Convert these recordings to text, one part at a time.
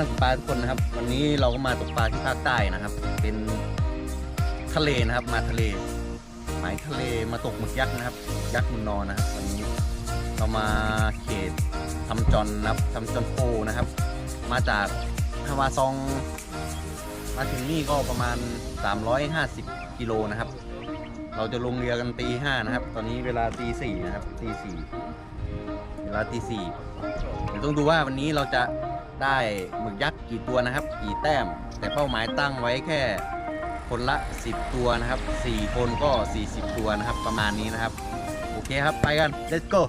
นักปลาทุกคนนะครับ วันนี้เราก็มาตกปลาที่ภาคใต้นะครับ เป็นทะเลนะครับ มาทะเลหมายทะเลมาตกหมึกยักษ์นะครับ ยักษ์มุนนอนนะครับวันนี้เรามาเขตทำจอนนะครับทำจอนโพนะครับ มาจากฮาวาซอง มาถึงนี่ก็ประมาณ 350 กิโลนะครับ เราจะลงเรือกันตีห้านะครับ ตอนนี้เวลาตีสี่นะครับตีสี่เวลาตีสี่เดี๋ยวต้องดูว่าวันนี้เราจะ ได้หมึกยักษ์กี่ตัวนะครับ กี่แต้ม แต่เป้าหมายตั้งไว้แค่คนละ 10 ตัวนะครับ 4 คนก็ 40 ตัวนะครับ ประมาณนี้นะครับ โอเคครับ ไปกัน let's go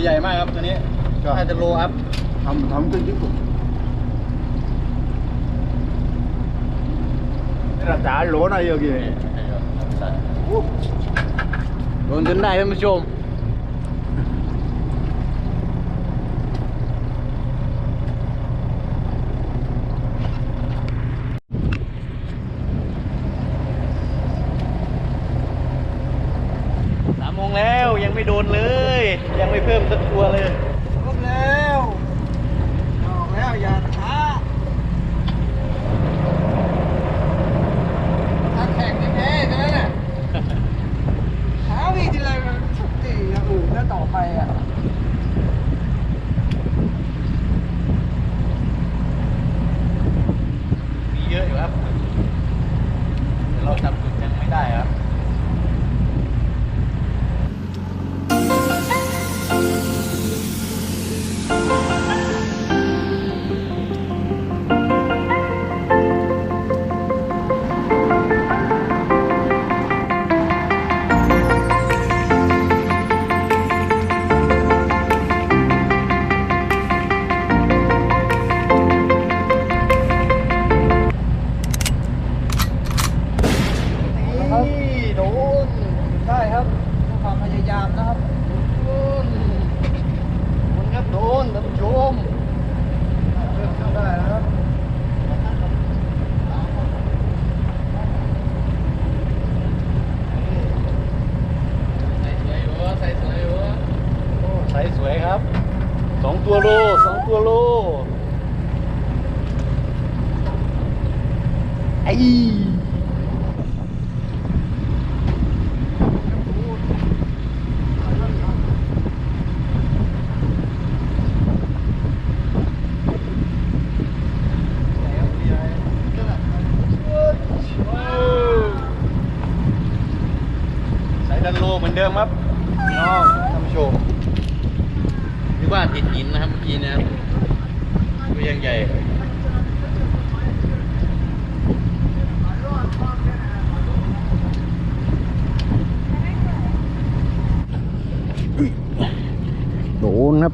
ตัวใหญ่มากครับตัวนี้น่าจะโลอัพทำทำกันที่สุดนี่จ๋าโหลนะ여기โดนจนได้ท่านผู้ชม สามโมงแล้วยังไม่โดนเลยยัง ไม่เพิ่มสักตัวเลยครบแล้วออกแล้วอย่าช้าถ้าแข่งนี่แพ้ใช่ไหมเนี่ยช้าวิ่งทีไรมันสุดตีอย่างอื่นแล้วต่อไปอะ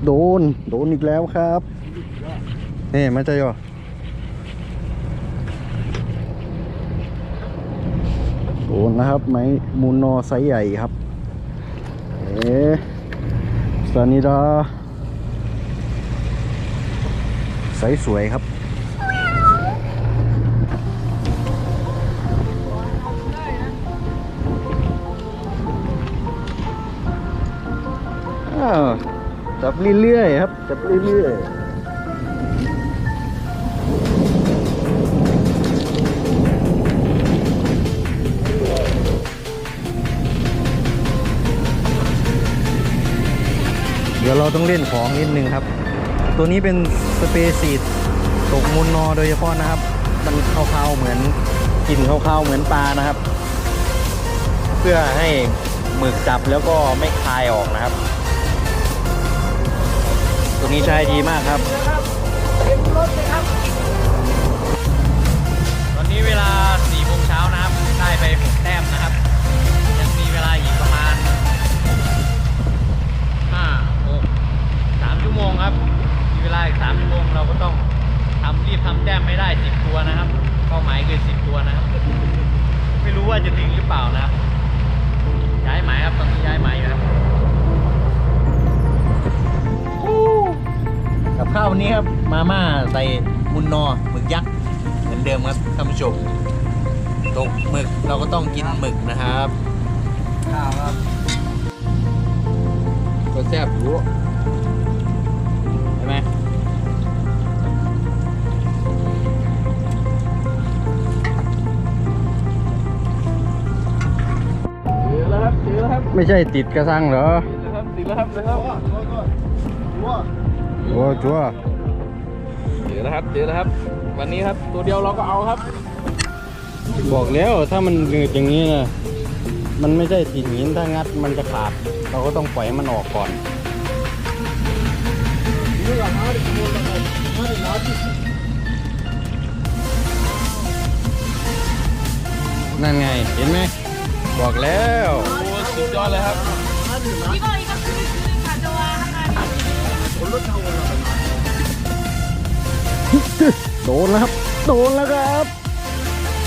โดนครับโดน โดนอีกแล้วครับนี่มาใจอะโดนนะครับ ไม้มูนอไซส์ใหญ่ครับ เอ๊ะสานิดาไซส์สวยครับอ้า จับเรื่อยๆครับ จับเรื่อยๆเดี๋ยวเราต้องเล่นของนิดนึงครับ ตัวนี้เป็นสเปรย์สีดตกมูลนอโดยเฉพาะนะครับ มันคาวๆเหมือนกลิ่นคาวๆเหมือนปลานะครับ เพื่อให้หมึกจับแล้วก็ไม่คายออกนะครับ ตรงนี้ใช้ดีมากครับต ววันนี้ครับ มาม่าใส่มุนนอหมึกยักษ์เหมือนเดิมครับท่านผู้ชมตกหมึกเราก็ต้องกินหมึกนะครับข้าวครับก็แซ่บรู้ใช่ไหมเจอแล้วครับเจอแล้วครับไม่ใช่ติดกระสังเหรอ ติดแล้วครับติดแล้วครับเลยครับ โอ้จัว เจอแล้วครับเจอแล้วครับ วันนี้ครับตัวเดียวเราก็เอาครับ บอกแล้วถ้ามันหนืดอย่างนี้นะมันไม่ใช่ติดหินถ้างัดมันจะขาด เราก็ต้องปล่อยให้มันออกก่อน นั่นไง เห็นไหม บอกแล้ว โอ้สุดยอดเลยครับ 이거 이거 그릇 그릇 가져와 하나는 โดนแล้วครับ โดนแล้วครับ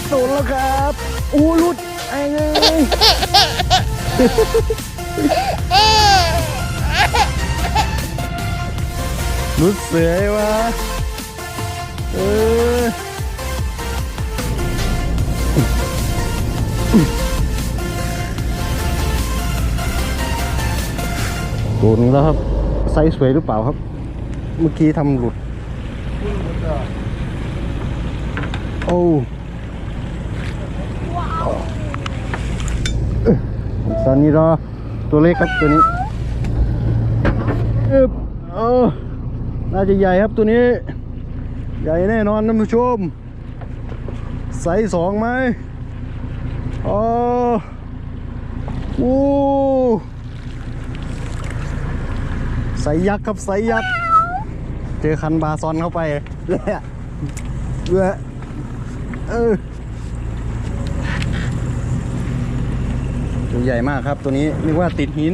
โดนแล้วครับอู้หลุดไอ้เงยหลุดเสือยวะเออโดนแล้วครับ ไซส์สวยหรือเปล่าครับ เมื่อกี้ทำหลุด โอ้ซานิรอตัวเล็กครับตัวนี้อึบเออน่าจะใหญ่ครับตัวนี้ ใหญ่แน่นอนท่านผู้ชมไซส์สองไหมอ๋อโอ้ไซส์ยักษ์ครับไซส์ยักษ์ เจอคันบาซอนเข้าไปแหละเบื่อ เออตัวใหญ่มากครับตัวนี้นึกว่าติดหิน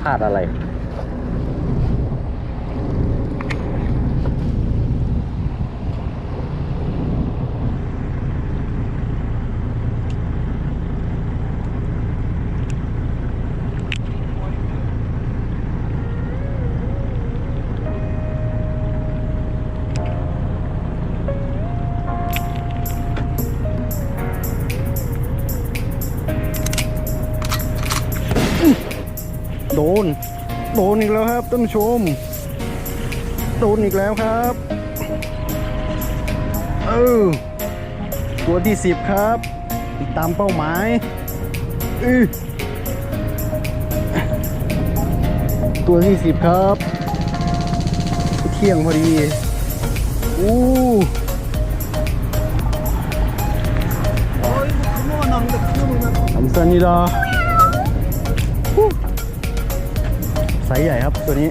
พลาดอะไร โดน โดนอีกแล้วครับท่านผู้ชม โดนอีกแล้วครับ เออ ตัวที่สิบครับติดตามเป้าหมายอือตัวที่สิบครับ เที่ยงพอดีอู้อันซันนี่ดา ไซส์ใหญ่ครับตัวนี้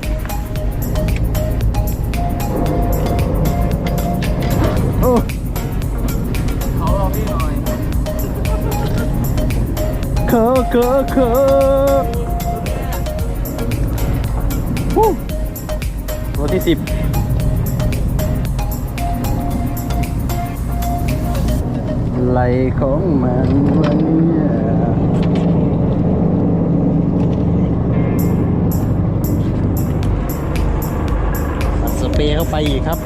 โอ้เขาเราพี่หน่อยเคอเคอเคอฮู้ตัวที่สิบไหลของมันวันนี้ ย์เข้าไปอีกครับ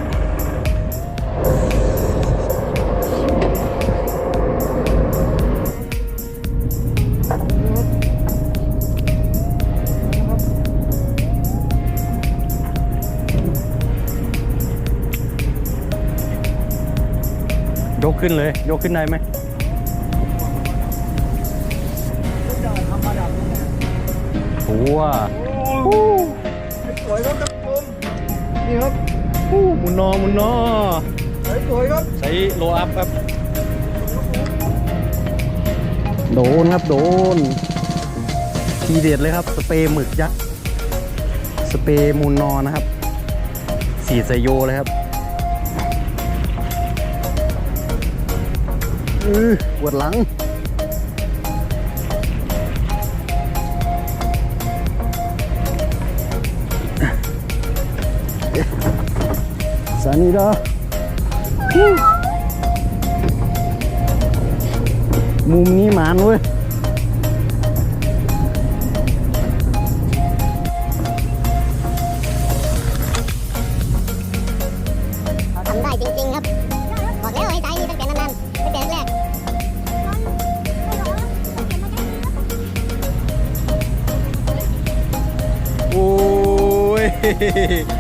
ยกขึ้นเลย ยกขึ้นได้ไหมโอ้ นี่ครับอู้หมุนนอหมุนนอสวยครับ ใช้โลอัพครับ โดนครับโดน ทีเด็ดเลยครับ สเปรย์หมึกยักษ์สเปรย์มูลนอนะครับ สีดใส่โยเลยครับอือปวดหลัง สานีดามุมนี้หมานเว้ยทำได้จริง ๆ ครับ บอกแล้วให้ใจดีตั้งแต่นั้นๆตั้งแต่แรกโอ้ย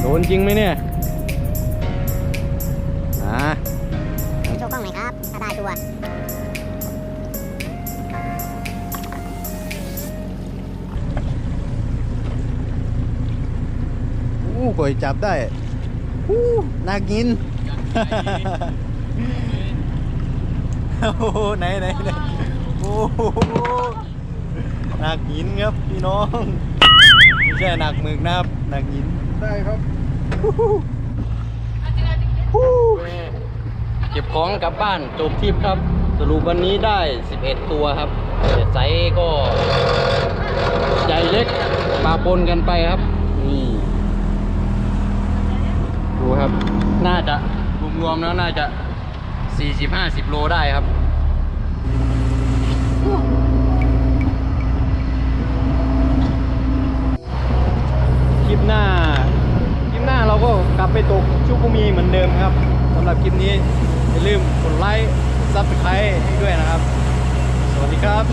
โดนจริงไหมเนี่ยอ่าโชว์กล้องหน่อยครับถ้าได้ตัวอู้ก่อยจับได้อู้น่ากิน โอ้โหไหนไหนไหน โอ้โหน่ากินครับพี่น้องไม่ใช่หนักหมึกนะครับหนักหินได้ครับเก็บของกลับบ้านจบทริปครับ สรุปวันนี้ได้ 11 ตัวครับแต่ไซส์ก็ใหญ่เล็กปาปนกันไปครับ นี่ ดูครับ น่าจะรวมๆแล้วน่าจะ 40-50 โลได้ครับ คลิปหน้า คลิปหน้าเราก็กลับไปตกชุกุมีเหมือนเดิมครับสำ หรับคลิปนี้ อย่าลืมกดไลค์ซับสไครต์ให้ด้วยนะครับ สวัสดีครับ